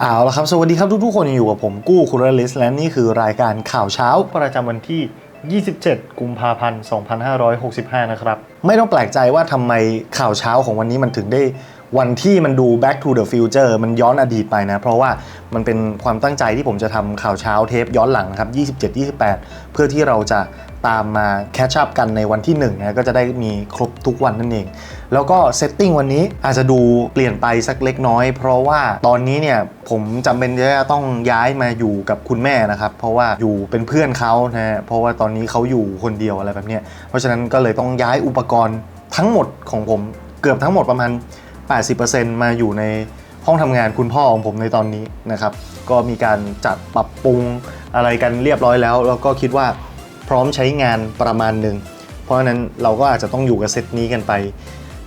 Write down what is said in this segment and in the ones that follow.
เอาละครับ สวัสดีครับทุกๆคนอยู่กับผมกู้คุรลิส และนี่คือรายการข่าวเช้า ประจำวันที่ 27 กุมภาพันธ์ 2565 นะครับ ไม่ต้องแปลกใจว่าทำไมข่าวเช้าของวันนี้มันถึงได้วันที่มันดู back to the future มันย้อนอดีตไปนะ เพราะว่ามันเป็นความตั้งใจที่ผมจะทำข่าวเช้าเทปย้อนหลังนะครับ 27-28 เพื่อที่เราจะ ตามมาแคชชั p กันในวันที่1นะก็จะได้มีครบทุกวันนั่นเอง แล้วก็เซตติ้งวันนี้อาจจะดูเปลี่ยนไปสักเล็กน้อย เพราะว่าตอนนี้เนี่ยผมจำเป็นจะต้องย้ายมาอยู่กับคุณแม่นะครับ เพราะว่าอยู่เป็นเพื่อนเขานะเพราะว่าตอนนี้เขาอยู่คนเดียวอะไรแบบเนี้ยเพราะฉะนั้นก็เลยต้องย้ายอุปกรณ์ทั้งหมดของผมเกือบทั้งหมดประมาณ 80%มาอยู่ในห้องทำงานคุณพ่อของผมในตอนนี้นะครับ ก็มีการจัดปรับปรุงอะไรกันเรียบร้อยแล้ว แล้วก็คิดว่า พร้อมใช้งานประมาณหนึ่ง เพราะฉะนั้นเราก็อาจจะต้องอยู่กับเซตนี้กันไป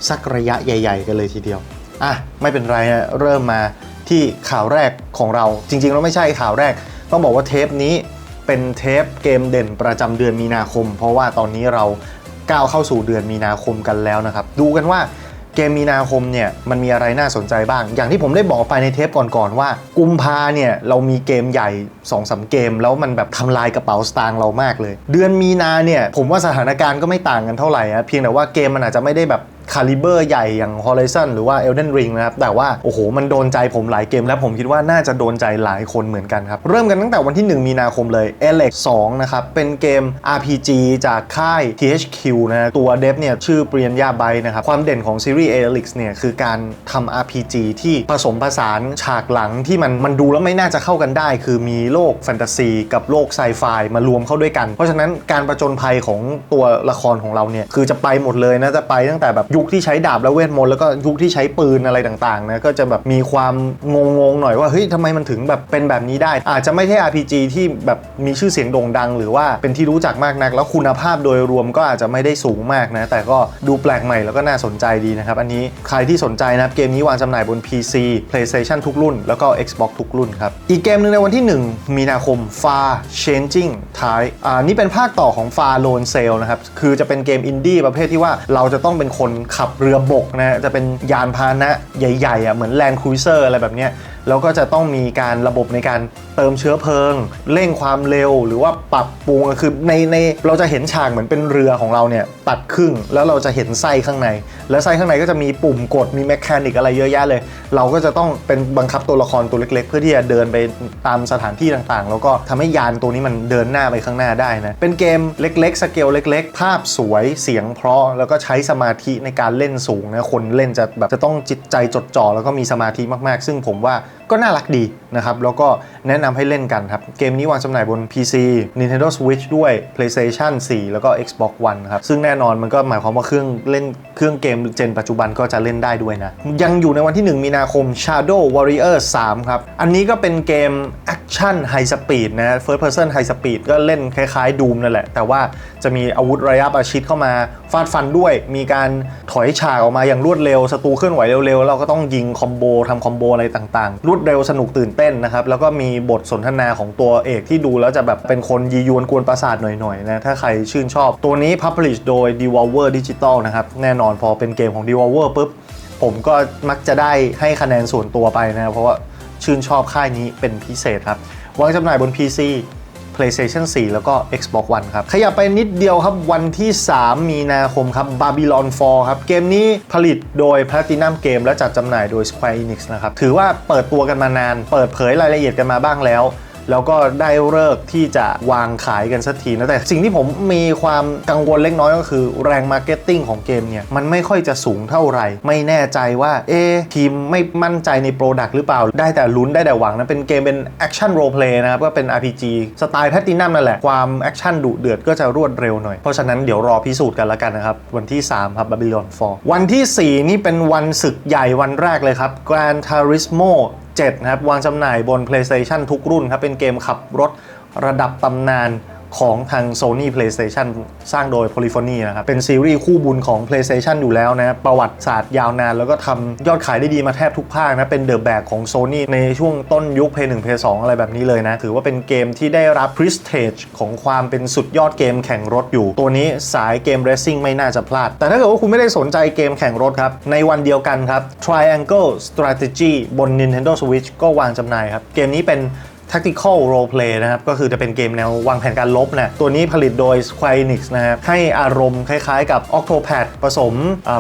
สักระยะใหญ่ ๆ กันเลยทีเดียว อะ ไม่เป็นไรฮะเริ่มมาที่ข่าวแรกของเรา จริงๆแล้วไม่ใช่ข่าวแรก ต้องบอกว่าเทปนี้เป็นเทปเกมเด่นประจำเดือนมีนาคม เพราะว่าตอนนี้เราก้าวเข้าสู่เดือนมีนาคมกันแล้วนะครับ ดูกันว่า เกมมีนาคมเนี่ยมันมีอะไรน่าสนใจบ้าง อย่างที่ผมได้บอกไปในเทปก่อนๆว่า กุมภาเนี่ยเรามีเกมใหญ่2อสเกม แล้วมันแบบทำลายกระเป๋าสตางค์เรามากเลย เดือนมีนาเนี่ยผมว่าสถานการณ์ก็ไม่ต่างกันเท่าไหร่อะเพียงแต่ว่าเกมมันอาจจะไม่ได้แบบ คาลิเบอร์ใหญ่อย่าง Horizon หรือว่า Elden Ring นะครับ แต่ว่า โอ้โห มันโดนใจผมหลายเกม และผมคิดว่าน่าจะโดนใจหลายคนเหมือนกันครับ เริ่มกันตั้งแต่วันที่ 1 มีนาคมเลย Alex 2นะครับ เป็นเกม RPG จากค่าย THQ นะตัวเดฟเนี่ย ชื่อปริยญญาไบนะครับ ความเด่นของซีรีส์ Alex เนี่ยคือการทำ RPG ที่ผสมผสานฉากหลังที่มันมันดูแล้วไม่น่าจะเข้ากันได้ คือมีโลกแฟนตาซีกับโลกไซไฟมารวมเข้าด้วยกัน เพราะฉะนั้นการประจนภัยของตัวละครของเราเนี่ยคือจะไปหมดเลยนะจะไปตั้งแต่แบบยุคที่ใช้ดาบและเวทมนต์แล้วก็ยุคที่ใช้ปืนอะไรต่างๆนะก็จะแบบมีความงงๆหน่อยว่าเฮ้ยทำไมมันถึงแบบเป็นแบบนี้ได้ อาจจะไม่ใช่ RPG ที่แบบมีชื่อเสียงโด่งดัง หรือว่าเป็นที่รู้จักมากนัก แล้วคุณภาพโดยรวมก็อาจจะไม่ได้สูงมากนะแต่ก็ดูแปลกใหม่แล้วก็น่าสนใจดีนะครับอันนี้ใครที่สนใจนะครับเกมนี้วางจำหน่ายบน PC PlayStation ทุกรุ่น แล้วก็ Xbox ทุกรุ่นครับอีกเกมหนึ่งในวันที่ 1 มีนาคม Far Changing Tide อ่านี่เป็นภาคต่อของ Far Lone Sail นะครับคือจะเป็นเกมอินดี้ประเภทที่ว่าเราจะต้องเป็นคนขับเรือบกนะจะเป็นยานพาหนะใหญ่ๆอะเหมือนแลนด์ครูเซอร์อะไรแบบเนี้ยแล้วก็จะต้องมีการระบบในการ ติมเชื้อเพลิง เร่งความเร็วหรือว่าปรับปรุงคือในในเราจะเห็นฉากเหมือนเป็นเรือของเราเนี่ยตัดครึ่งแล้วเราจะเห็นไส้ข้างใน แล้วไส้ข้างในก็จะมีปุ่มกดมีแมคานิกอะไรเยอะแยะเลย เราก็จะต้องเป็นบังคับตัวละครตัวเล็ก ๆ เพื่อที่จะเดินไปตามสถานที่ต่างๆ แล้วก็ทำให้ยานตัวนี้มันเดินหน้าไปข้างหน้าได้นะเป็นเกมเล็กๆสเกลเล็ก ๆ ภาพสวยเสียงเพราะแล้วก็ใช้สมาธิในการเล่นสูงนะคนเล่นจะแบบจะต้องจิตใจจดจ่อแล้วก็มีสมาธิมากๆ ซึ่งผมว่าก็น่ารักดีนะครับแล้วก็แนะนำให้เล่นกันครับ เกมนี้วางจำหน่ายบน PC Nintendo Switch ด้วย PlayStation 4 แล้วก็ Xbox One ครับ ซึ่งแน่นอนมันก็หมายความว่าเครื่องเล่นเครื่องเกมเจนปัจจุบันก็จะเล่นได้ด้วยนะ ยังอยู่ในวันที่ 1 มีนาคม Shadow Warrior 3 ครับ อันนี้ก็เป็นเกม Action High Speed นะ First Person High Speed ก็เล่นคล้ายๆ Doom นั่นแหละ แต่ว่าจะมีอาวุธระยะประชิดเข้ามาฟาดฟันด้วย มีการถอยฉากออกมาอย่างรวดเร็วศัตรูเคลื่อนไหวเร็วๆ เราก็ต้องยิงคอมโบทำคอมโบอะไรต่างๆ รวดเร็วสนุกตื่นเต้นนะครับ แล้วก็มีบทสนทนาของตัวเอกที่ดูแล้วจะแบบเป็นคนยียวนกวนประสาทหน่อยๆนะ ถ้าใครชื่นชอบ ตัวนี้ Publish โดย Devolver Digital นะครับ แน่นอนพอเป็นเกมของ Devolver ปุ๊บผมก็มักจะได้ให้คะแนนส่วนตัวไปนะเพราะว่า ชื่นชอบค่ายนี้เป็นพิเศษครับวางจำหน่ายบน PC PlayStation 4 แล้วก็ Xbox One ครับ ขยับไปนิดเดียวครับ วันที่ 3 มีนาคมครับ Babylon 4 ครับ เกมนี้ผลิตโดย Platinum Game และจัดจำหน่ายโดย Square Enix นะครับ ถือว่าเปิดตัวกันมานาน เปิดเผยรายละเอียดกันมาบ้างแล้ว แล้วก็ได้เลิกที่จะวางขายกันสักทีนะแต่สิ่งที่ผมมีความกังวลเล็กน้อยก็คือแรงมาร์เก็ตติ้งของเกมเนี่ย มันไม่ค่อยจะสูงเท่าไหร่ ไม่แน่ใจว่าเอ๊ทีมไม่มั่นใจในโปรดักต์หรือเปล่า ได้แต่ลุ้นได้แต่หวังนะ เป็นเกมเป็นแอคชั่นโรลเพลย์นะครับ ก็เป็น RPG สไตล์แพตตินัมนั่นแหละ ความแอคชั่นดุเดือดก็จะรวดเร็วหน่อย เพราะฉะนั้นเดี๋ยวรอพิสูจน์กันแล้วกันนะครับ วันที่ 3 ครับ Babylon 4 วันที่ 4 นี่เป็นวันศึกใหญ่วันแรกเลยครับ Gran Turismo 7 นะครับ วางจำหน่ายบน PlayStation ทุกรุ่นครับ เป็นเกมขับรถระดับตำนาน ของทาง Sony PlayStation สร้างโดย Polyphony นะครับ เป็นซีรีส์คู่บุญของ PlayStation อยู่แล้วนะ ประวัติศาสตร์ยาวนาน แล้วก็ทำยอดขายได้ดีมาแทบทุกภาคนะ เป็นเดอะแบกของ Sony ในช่วงต้นยุค Play 1 Play 2 อะไรแบบนี้เลยนะ ถือว่าเป็นเกมที่ได้รับ Prestige ของความเป็นสุดยอดเกมแข่งรถอยู่ ตัวนี้สายเกม Racing ไม่น่าจะพลาด แต่ถ้าเกิดว่าคุณไม่ได้สนใจเกมแข่งรถครับ ในวันเดียวกันครับ Triangle Strategy บน Nintendo Switch ก็วางจำหน่ายครับ เกมนี้เป็น Tactical Role Play นะครับ ก็คือจะเป็นเกมแนววางแผนการลบนะตัวนี้ผลิตโดย Square Enix นะครับ ให้อารมณ์คล้ายๆกับ Octopath ผสม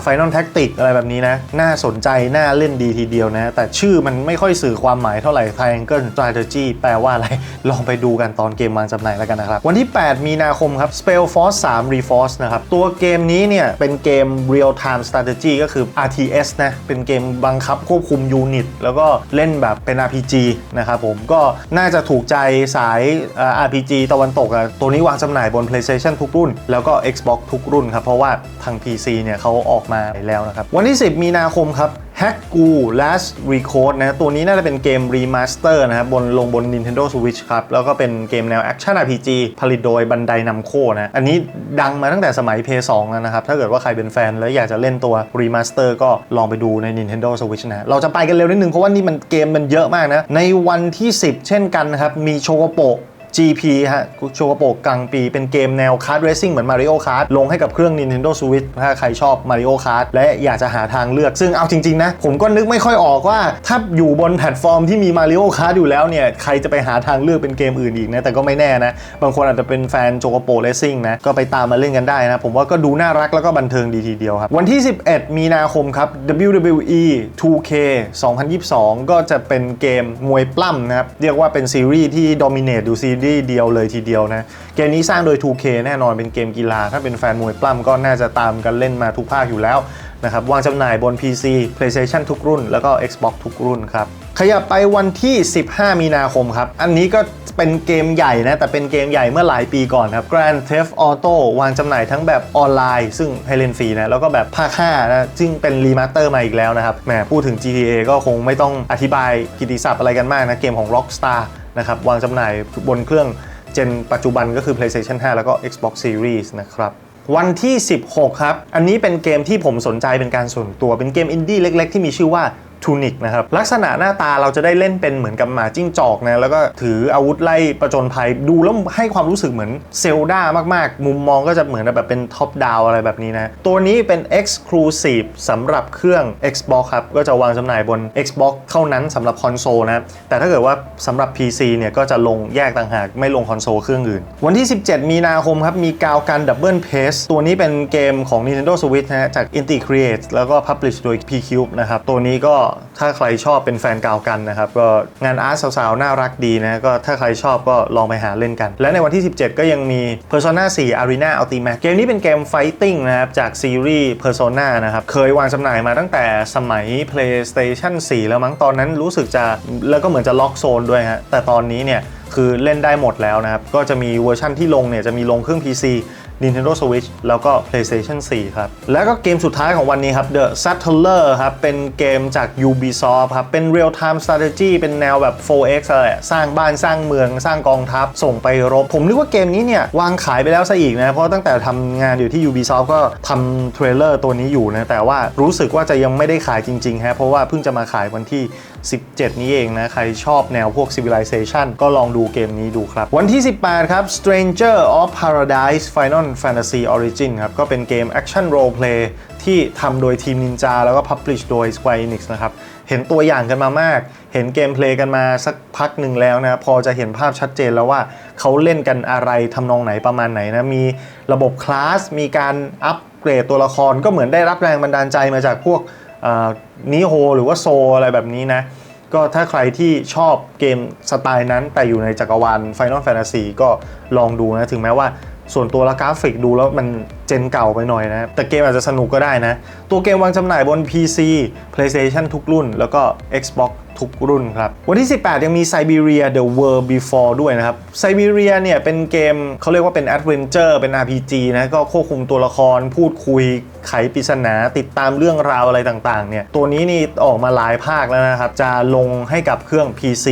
Final Tactics อะไรแบบนี้นะ น่าสนใจ น่าเล่นดีทีเดียวนะ แต่ชื่อมันไม่ค่อยสื่อความหมายเท่าไหร่ Triangle Strategy แปลว่าอะไร ลองไปดูกันตอนเกมวางจำหน่ายแล้วกันนะครับ วันที่ 8 มีนาคมครับ Spell Force 3 Reforce นะครับ ตัวเกมนี้เนี่ยเป็นเกม Real Time Strategy ก็คือ RTS นะเป็นเกมบังคับควบคุมยูนิตแล้วก็เล่นแบบเป็น RPG นะครับผมก็น่าาจะถูกใจสายอ่า RPG ตะวันตกอะตัวนี้วางจำหน่ายบน PlayStation ทุกรุ่น แล้วก็ Xbox ทุกรุ่นครับ เพราะว่าทาง PC เนี่ยเขาออกมาแล้วนะครับ วันที่ 10 มีนาคมครับ Hack Gu Last Recode นะตัวนี้น่าจะเป็นเกมรีมาสเตอร์นะครับบนลงบน Nintendo Switch ครับ แล้วก็เป็นเกมแนว Action RPG ผลิตโดยบันไดนำโคนะ อันนี้ดังมาตั้งแต่สมัย PS2 แล้วนะครับ ถ้าเกิดว่าใครเป็นแฟน แล้วอยากจะเล่นตัวรีมาสเตอร์ก็ลองไปดูใน Nintendo Switch นะ เราจะไปกันเร็วนิดนึง เพราะว่านี่มันเกมมันเยอะมากนะ ในวันที่ 10 เช่นกันนะครับ มีโชโกโป GP ฮะโชกโปกกลางปีเป็นเกมแนวคาร์ดเรซิ่งเหมือน Mario Kart ลงให้กับเครื่อง Nintendo Switch ถ้าใครชอบ Mario Kart และอยากจะหาทางเลือกซึ่งเอาจริง ๆ นะ ผมก็นึกไม่ค่อยออกว่า ถ้าอยู่บนแพลตฟอร์มที่มี Mario Kart อยู่แล้วเนี่ย ใครจะไปหาทางเลือกเป็นเกมอื่นอีกนะ แต่ก็ไม่แน่นะ บางคนอาจจะเป็นแฟนโชกโปเรซิ่งนะ ก็ไปตามมาเล่นกันได้นะ ผมว่าก็ดูน่ารักแล้วก็บันเทิงดีทีเดียวครับ วันที่ 11 มีนาคมครับ WWE 2K 2022 ก็จะเป็นเกมมวยปล้ำนะครับเรียกว่าเป็นซีรีส์ที่โดมิเนตอยู่ซีรีส์เดียวเลยทีเดียวนะ เกมนี้สร้างโดย 2K แน่นอนเป็นเกมกีฬา ถ้าเป็นแฟนมวยปล้ำก็น่าจะตามกันเล่นมาทุกภาคอยู่แล้วนะครับวางจำหน่ายบน PC PlayStation ทุกรุ่น แล้วก็ Xbox ทุกรุ่นครับ ขยับไปวันที่ 15 มีนาคมครับ อันนี้ก็เป็นเกมใหญ่นะ แต่เป็นเกมใหญ่เมื่อหลายปีก่อนครับ Grand Theft Auto วางจำหน่ายทั้งแบบออนไลน์ ซึ่งให้เล่นฟรีนะ แล้วก็แบบภาค5นะซึ่งเป็นรีมาสเตอร์มาอีกแล้วนะครับแหมพูดถึง GTA ก็คงไม่ต้องอธิบายกิตติศัพท์อะไรกันมากนะ เกมของ Rockstar นะครับวางจำหน่ายบนเครื่องเจนปัจจุบันก็คือ PlayStation 5 แล้วก็ Xbox Series นะครับวันที่ 16 ครับ อันนี้เป็นเกมที่ผมสนใจเป็นการส่วนตัว เป็นเกมอินดี้เล็ก ๆ ที่มีชื่อว่า ทูนิกนะครับ ลักษณะหน้าตาเราจะได้เล่นเป็นเหมือนกับหมาจิ้งจอกนะแล้วก็ถืออาวุธไล่ประจนภัยดูแล้วให้ความรู้สึกเหมือนเซลดามากๆ มุมมองก็จะเหมือนแบบเป็นท็อปดาวอะไรแบบนี้นะ ตัวนี้เป็น Exclusive สำหรับเครื่อง Xbox ครับ ก็จะวางจำหน่ายบน Xbox เท่านั้นสำหรับคอนโซลนะแต่ถ้าเกิดว่าสำหรับ PC เนี่ยก็จะลงแยกต่างหากไม่ลงคอนโซลเครื่องอื่น วันที่ 17 มีนาคมครับ มีกาวกันดับเบิลเพสตัวนี้เป็นเกมของ Nintendo Switch นะจาก Inti Create แล้วก็ Publish โดย P-Cube นะครับตัวนี้ก็ถ้าใครชอบเป็นแฟนกาวกันนะครับ ก็งานอาร์ตสาวๆ น่ารักดีนะ ก็ถ้าใครชอบก็ลองไปหาเล่นกัน และในวันที่ 17 ก็ยังมี Persona 4 Arena Ultimate เกมนี้เป็นเกมไฟติ้งนะครับ จากซีรีส์ Persona นะครับ เคยวางจำหน่ายมาตั้งแต่สมัย PlayStation 4 แล้วมั้งตอนนั้นรู้สึกจะแล้วก็เหมือนจะล็อกโซนด้วยฮะแต่ตอนนี้เนี่ย คือเล่นได้หมดแล้วนะครับ ก็จะมีเวอร์ชั่นที่ลงเนี่ยจะมีลงเครื่อง PC Nintendo Switch แล้วก็ PlayStation 4 ครับ แล้วก็เกมสุดท้ายของวันนี้ครับ The Settler ครับ เป็นเกมจาก Ubisoft ครับ เป็น Real Time Strategy เป็นแนวแบบ 4X อะไรอะสร้างบ้านสร้างเมือง สร้างกองทัพ ส่งไปรบ ผมนึกว่าเกมนี้เนี่ย วางขายไปแล้วซะอีกนะ เพราะตั้งแต่ทำงานอยู่ที่ Ubisoft ก็ทำเทรลเลอร์ตัวนี้อยู่นะ แต่ว่ารู้สึกว่าจะยังไม่ได้ขายจริงๆฮะเพราะว่าเพิ่งจะมาขายวันที่ 17 นี้เองนะ ใครชอบแนวพวก Civilization ก็ลองดูเกมนี้ดูครับ วันที่ 18 ครับ Stranger of Paradise Final Fantasy Origin ครับ ก็เป็นเกม Action Role Play ที่ทำโดยทีม Ninja แล้วก็ Publish โดย Square Enix นะครับ เห็นตัวอย่างกันมามาก เห็นเกมเพลย์กันมาสักพักหนึ่งแล้วนะ พอจะเห็นภาพชัดเจนแล้วว่าเขาเล่นกันอะไรทำนองไหนประมาณไหนนะ มีระบบคลาส มีการอัปเกรดตัวละครก็เหมือนได้รับแรงบันดาลใจมาจากพวกนิโฮหรือว่าโซอะไรแบบนี้นะ ก็ถ้าใครที่ชอบเกมสไตล์นั้น แต่อยู่ในจักรวาล Final Fantasy ก็ลองดูนะ ถึงแม้ว่าส่วนตัวละกราฟิกดูแล้วมันเจนเก่าไปหน่อยนะ แต่เกมอาจจะสนุกก็ได้นะ ตัวเกมวางจำหน่ายบน PC PlayStation ทุกรุ่น แล้วก็ Xbox ทุกรุ่นครับ วันที่ 18 ยังมี Siberia The World Before ด้วยนะครับ Siberia เนี่ยเป็นเกมเขาเรียกว่าเป็นแอดเวนเจอร์เป็น RPG นะก็ควบคุมตัวละครพูดคุยไขปริศนาติดตามเรื่องราวอะไรต่างๆเนี่ยตัวนี้นี่ออกมาหลายภาคแล้วนะครับ จะลงให้กับเครื่อง PC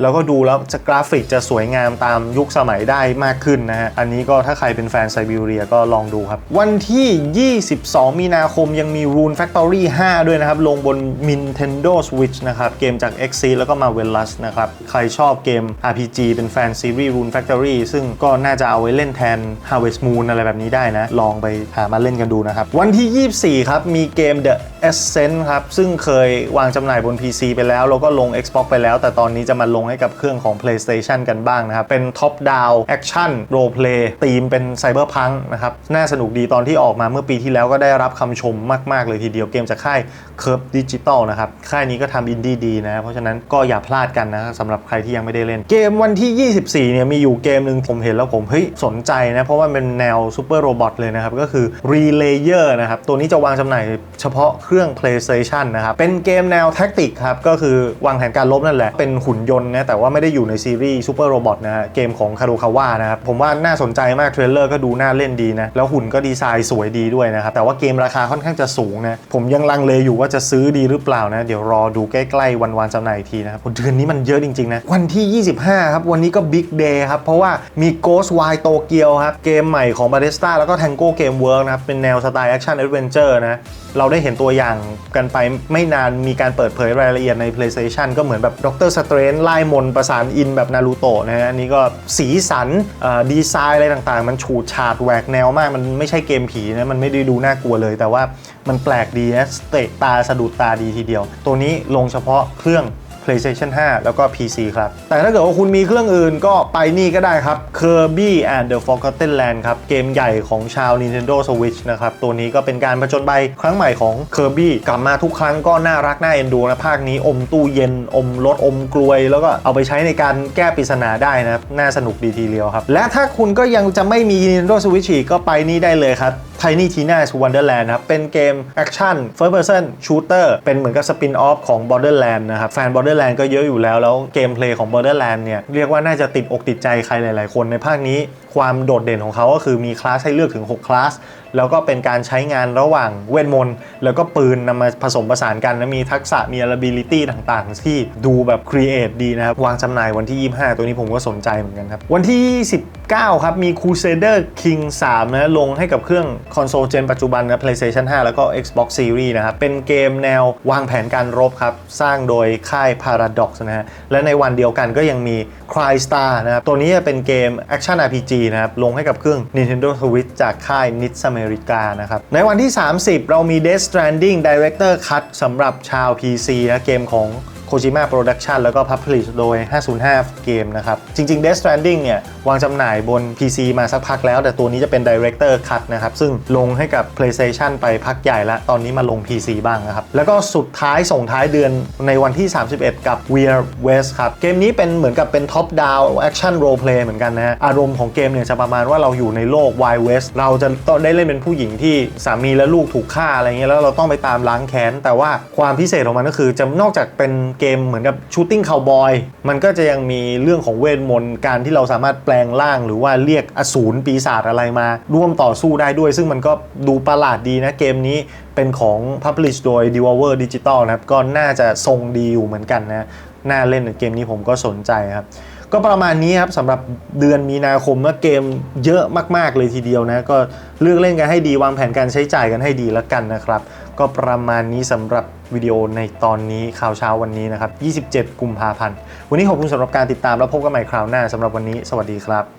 แล้วก็ดูแล้วจะกราฟิกจะสวยงามตามยุคสมัยได้มากขึ้นนะฮะ อันนี้ก็ถ้าใครเป็นแฟนไซบีเรียก็ลองดูครับ วันที่ 22 มีนาคมยังมี Rune Factory 5 ด้วยนะครับ ลงบน Nintendo Switch นะครับ เกมจาก x แล้วก็มา w e l u s นะครับ ใครชอบเกม RPG เป็นแฟนซีรีส์ Rune Factory ซึ่งก็น่าจะเอาไว้เล่นแทน Harvest Moon อะไรแบบนี้ได้นะ ลองไปหามาเล่นกันดูนะครับ วันที่ 24 ครับ มีเกม The Ascent ครับ ซึ่งเคยวางจำหน่ายบน PC ไปแล้ว แล้วก็ลง Xbox ไปแล้ว แต่ตอนนี้จะมาลงให้กับเครื่องของ PlayStation กันบ้างนะครับ เป็น Top Down Action Role Play ธีมเป็น Cyberpunk นะครับ น่าสนุกดีตอนที่ออกมาเมื่อปีที่แล้วก็ได้รับคำชมมาก ๆ เลยทีเดียวเกมจากค่าย Curve Digital นะครับ ค่ายนี้ก็ทำอินดี้ดีนะ เพราะฉะนั้นก็อย่าพลาดกันนะครับสำหรับใครที่ยังไม่ได้เล่น เกมวันที่ 24 เนี่ยมีอยู่เกมหนึ่งผมเห็นแล้วผมเฮ้ยสนใจนะเพราะว่าเป็นแนวซูเปอร์โรบอทเลยนะครับก็คือ Relayer นะครับตัวนี้จะวางจำหน่ายเฉพาะเครื่อง PlayStation นะครับเป็นเกมแนวแท็กติกครับก็คือวางแผนการลบนั่นแหละเป็นหุ่นยนต์นะแต่ว่าไม่ได้อยู่ในซีรีส์ซูเปอร์โรบอทนะฮะเกมของคารุคาวะนะครับผมว่าน่าสนใจมากเทรลเลอร์ก็ดูน่าเล่นดีนะแล้วหุ่นก็ดีไซน์สวยดีด้วยนะครับแต่ว่าเกมราคาค่อนข้างจะสูงนะผมยังลังเลอยู่ว่าจะซื้อดีหรือเปล่านะเดี๋ยวรอดูใกล้ๆวันวานจำหน่ายอีกทีนะครับเดือนนี้มันเยอะจริงๆนะวันที่ 25 ครับวันนี้ก็บิ๊กเดย์ครับเพราะว่ามี Ghost Wire Tokyo ครับเกมใหม่ของ Bethesda แล้วก็ Tango Game Works นะครับเป็นแนวสไตล์ Action Adventure นะเราได้เห็นตัวอย่างกันไปไม่นานมีการเปิดเผยรายละเอียดใน PlayStation ก็เหมือนแบบด็อกเตอร์สเตรนไล่มน์ประสานอินแบบนารูโตะนะฮะอันนี้ก็สีสันดีไซน์อะไรต่างๆ มันฉูดฉาดแหวกแนวมาก มันไม่ใช่เกมผีนะมันไม่ได้ดูน่ากลัวเลย แต่ว่ามันแปลกดีนะเตะตาสะดุดตาดีทีเดียว ตัวนี้ลงเฉพาะเครื่อง PlayStation 5 แล้วก็ PC ครับ แต่ถ้าเกิดว่าคุณมีเครื่องอื่นก็ไปนี่ก็ได้ครับ Kirby and the Forgotten Land ครับ เกมใหญ่ของชาว Nintendo Switch นะครับ ตัวนี้ก็เป็นการผจญไปครั้งใหม่ของ Kirby กลับมาทุกครั้งก็น่ารักน่าเอ็นดูนะ ภาคนี้อมตู้เย็น อมรถอมกลวย แล้วก็เอาไปใช้ในการแก้ปริศนาได้นะครับ น่าสนุกดีทีเดียวครับ และถ้าคุณก็ยังจะไม่มี Nintendo Switch ก็ไปนี่ได้เลยครับ Tiny Tina's Wonderland นะครับ เป็นเกมแอคชั่น First Person Shooter เป็นเหมือนกับสปินออฟของ Borderland นะครับ แฟน Borderland ก็เยอะอยู่แล้ว แล้วเกมเพลย์ของ Borderland เนี่ย เรียกว่าน่าจะติดอกติดใจใครหลาย ๆ คนในภาคนี้ ความโดดเด่นของเขาก็คือมีคลาสให้เลือกถึง 6 คลาส แล้วก็เป็นการใช้งานระหว่างเวทมนต์แล้วก็ปืนนำมาผสมผสานกันและมีทักษะมี ability ต่างๆ ที่ดูแบบ create ดีนะครับ วางจำหน่ายวันที่ 25 ตัวนี้ผมก็สนใจเหมือนกันครับ วันที่ 19 ครับ มี Crusader King 3 นะลงให้กับเครื่องคอนโซลเจนปัจจุบันนะ PlayStation 5 แล้วก็ Xbox Series นะครับ เป็นเกมแนววางแผนการรบครับ สร้างโดยค่าย Paradox นะฮะและในวันเดียวกันก็ยังมี Crystar นะครับตัวนี้จะเป็นเกม Action RPG นะครับ ลงให้กับเครื่อง Nintendo Switch จากค่าย Nits America นะครับ ในวันที่ 30 เรามี Death Stranding Director Cut สำหรับชาว PC นะเกมของ Kojima Production แล้วก็ Publish โดย 505 เกมนะครับ จริง ๆ Death Stranding เนี่ยวางจำหน่ายบน PC มาสักพักแล้ว แต่ตัวนี้จะเป็น Director Cut นะครับ ซึ่งลงให้กับ PlayStation ไปพักใหญ่แล้วตอนนี้มาลง PC บ้างนะครับ แล้วก็สุดท้ายส่งท้ายเดือนในวันที่ 31 กับ Weir West ครับ เกมนี้เป็นเหมือนกับเป็น Top Down Action Role Play เหมือนกันนะฮะ อารมณ์ของเกมเนี่ยจะประมาณว่าเราอยู่ในโลก Wild West เราจะต้องได้เล่นเป็นผู้หญิงที่สามีและลูกถูกฆ่าอะไรเงี้ยแล้วเราต้องไปตามล้างแค้นแต่ว่าความพิเศษของมันก็คือจะนอกจากเป็นเกมเหมือนกับชูตติ้งคาวบอยมันก็จะยังมีเรื่องของเวทมนต์การที่เราสามารถแปลงร่างหรือว่าเรียกอสูรปีศาจอะไรมา ร่วมต่อสู้ได้ด้วย ซึ่งมันก็ดูประหลาดดีนะเกมนี้เป็นของ Publish โดย Devolver Digital นะครับ ก็น่าจะทรงดีอยู่เหมือนกันนะ น่าเล่นเกมนี้ผมก็สนใจครับ ก็ประมาณนี้ครับสำหรับเดือนมีนาคมว่อเกมเยอะมาก ๆ เลยทีเดียวนะ ก็เลือกเล่นกันให้ดีวางแผนการใช้จ่ายกันให้ดีแล้วกันนะครับ ก็ประมาณนี้สำหรับวิดีโอในตอนนี้ข่าวเช้าวันนี้นะครับ 27 กุมภาพันธ์ วันนี้ขอบคุณสำหรับการติดตามแล้วพบกันใหม่คราวหน้าสำหรับวันนี้ สวัสดีครับ